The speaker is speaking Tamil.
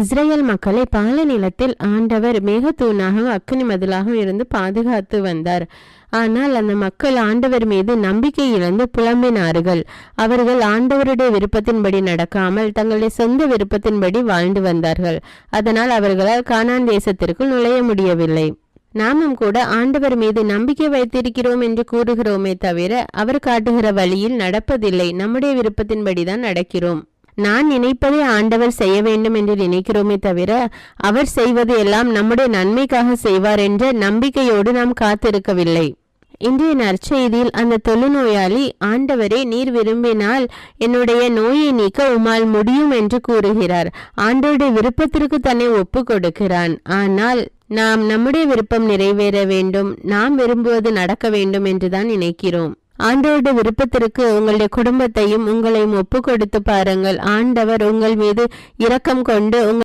இஸ்ரேல் மக்களை பால நிலத்தில் ஆண்டவர் மேகத்தூணாகவும் அக்கினி மதிலாகவும் இருந்து பாதுகாத்து வந்தார். ஆனால் அந்த மக்கள் ஆண்டவர் மீது நம்பிக்கை இழந்து புலம்பினார்கள். அவர்கள் ஆண்டவருடைய விருப்பத்தின்படி நடக்காமல் தங்களுடைய சொந்த விருப்பத்தின்படி வாழ்ந்து வந்தார்கள். அதனால் அவர்களால் கானான் தேசத்திற்குள் நுழைய முடியவில்லை. நாமும் கூட ஆண்டவர் மீது நம்பிக்கை வைத்திருக்கிறோம் என்று கூறுகிறோமே தவிர அவர் காட்டுகிற வழியில் நடப்பதில்லை. நம்முடைய விருப்பத்தின்படிதான் நடக்கிறோம். நான் நினைப்பதை ஆண்டவர் செய்ய வேண்டும் என்று நினைக்கிறோமே தவிர அவர் செய்வது எல்லாம் நம்முடைய நன்மைக்காக செய்வார் என்ற நம்பிக்கையோடு நாம் காத்திருக்கவில்லை. இன்றைய நற்செய்தியில் அந்த தொழுநோயாளி ஆண்டவரே நீர் விரும்பினால் என்னுடைய நோயை நீக்க உமால் முடியும் என்று கூறுகிறார். ஆண்டவருடைய விருப்பத்திற்கு தன்னை ஒப்பு கொடுக்கிறான். ஆனால் நாம் நம்முடைய விருப்பம் நிறைவேற வேண்டும். நாம் விரும்புவது நடக்க வேண்டும் என்றுதான் நினைக்கிறோம். ஆண்டவருடைய விருப்பத்திற்கு உங்களுடைய குடும்பத்தையும் உங்களையும் ஒப்பு கொடுத்து பாருங்கள். ஆண்டவர் உங்கள் மீது இரக்கம் கொண்டு உங்கள்